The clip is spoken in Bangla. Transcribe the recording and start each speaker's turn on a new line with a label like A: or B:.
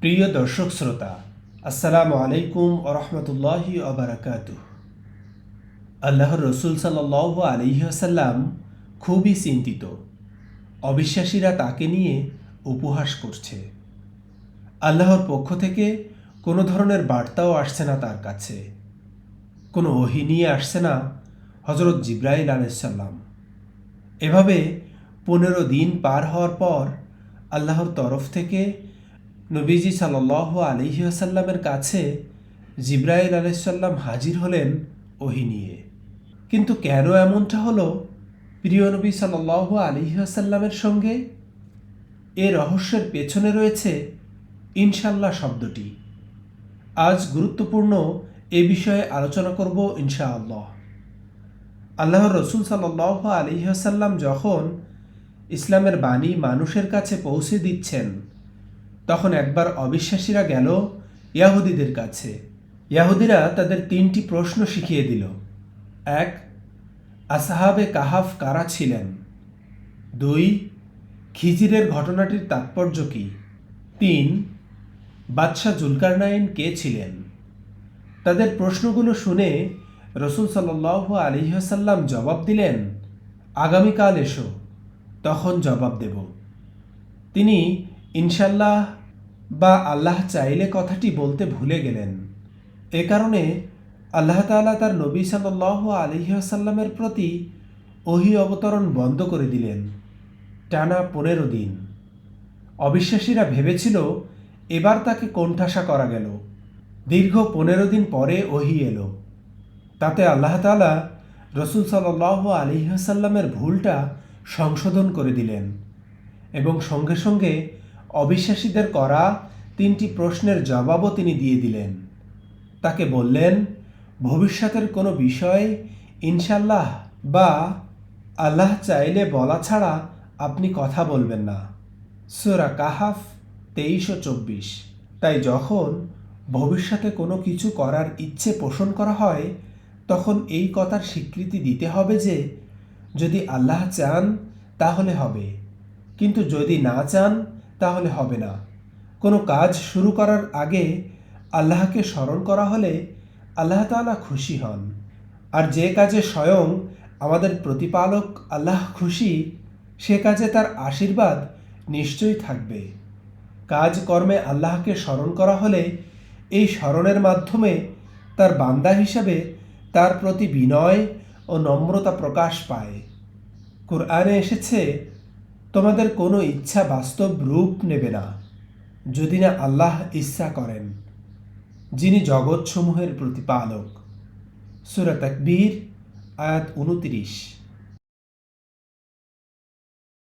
A: প্রিয় দর্শক শ্রোতা, আসসালামু আলাইকুম আরহামতুল্লাহি আবরাকাত আল্লাহর রসুল সাল্লাহ আলিহাসাল্লাম খুবই চিন্তিত। অবিশ্বাসীরা তাকে নিয়ে উপহাস করছে। আল্লাহর পক্ষ থেকে কোনো ধরনের বার্তাও আসছে না তার কাছে। কোনো ওহি নিয়ে আসছে না হজরত জিব্রাইল আলাইসাল্লাম এভাবে পনেরো দিন পার হওয়ার পর আল্লাহর তরফ থেকে নবীজি সাল্লাহ আলিহাসাল্লামের কাছে জিব্রাইল আলাইসাল্লাম হাজির হলেন ওহি নিয়ে। কিন্তু কেন এমনটা হলো? প্রিয় নবী সাল্লাহ আলিহাসাল্লামের সঙ্গে এ রহস্যের পেছনে রয়েছে ইনশাল্লাহ শব্দটি। আজ গুরুত্বপূর্ণ এ বিষয়ে আলোচনা করব ইনশাআল্লাহ। আল্লাহর রসুল সাল্লাহ আলিহাসাল্লাম যখন ইসলামের বাণী মানুষের কাছে পৌঁছে দিচ্ছেন তখন একবার অবিশ্বাসীরা গেল ইয়াহুদিদের কাছে। ইয়াহুদিরা তাদের তিনটি প্রশ্ন শিখিয়ে দিল। এক, আসাহাবে কাহাফ কারা ছিলেন? দুই, খিজিরের ঘটনাটির তাৎপর্য কী? তিন, বাদশাহ জুলকারনাইন কে ছিলেন? তাদের প্রশ্নগুলো শুনে রসুল সাল্লাহ আলিহাসাল্লাম জবাব দিলেন, আগামীকাল এসো, তখন জবাব দেব। তিনি ইনশাল্লাহ বা আল্লাহ চাইলে কথাটি বলতে ভুলে গেলেন। এ কারণে আল্লাহ তালা তার নবী সাল্লাহ আলিহাসাল্লামের প্রতি ওহি অবতরণ বন্ধ করে দিলেন, টানা পনেরো দিন। অবিশ্বাসীরা ভেবেছিল এবার তাকে কোণঠাসা করা গেল। দীর্ঘ পনেরো দিন পরে ওহি এলো। তাতে আল্লাহ তালা রসুল সাল্লাহ আলিহাসাল্লামের ভুলটা সংশোধন করে দিলেন এবং সঙ্গে সঙ্গে অবিশ্বাসীদের করা তিনটি প্রশ্নের জবাবও তিনি দিয়ে দিলেন। তাকে বললেন, ভবিষ্যতের কোনো বিষয় ইনশাল্লাহ বা আল্লাহ চাইলে বলা ছাড়া আপনি কথা বলবেন না। সুরা কাহাফ তেইশ ও চব্বিশ। তাই যখন ভবিষ্যতে কোনো কিছু করার ইচ্ছে পোষণ করা হয়, তখন এই কথার স্বীকৃতি দিতে হবে যে, যদি আল্লাহ চান তাহলে হবে। কিন্তু যদি না চান তাহলে হবে না। কোনো কাজ শুরু করার আগে আল্লাহকে স্মরণ করা হলে আল্লাহ তালা খুশি হন। আর যে কাজে স্বয়ং আমাদের প্রতিপালক আল্লাহ খুশি, সে কাজে তার আশীর্বাদ নিশ্চয়ই থাকবে। কাজকর্মে আল্লাহকে স্মরণ করা হলে এই স্মরণের মাধ্যমে তার বান্দা হিসাবে তার প্রতি বিনয় ও নম্রতা প্রকাশ পায়। কোরআনে এসেছে তোমাদের কোনো ইচ্ছা বাস্তব রূপ নেবে না, যদি না আল্লাহ ইচ্ছা করেন, যিনি জগৎসমূহের প্রতিপালক। সুরাত আয়াত উনত্রিশ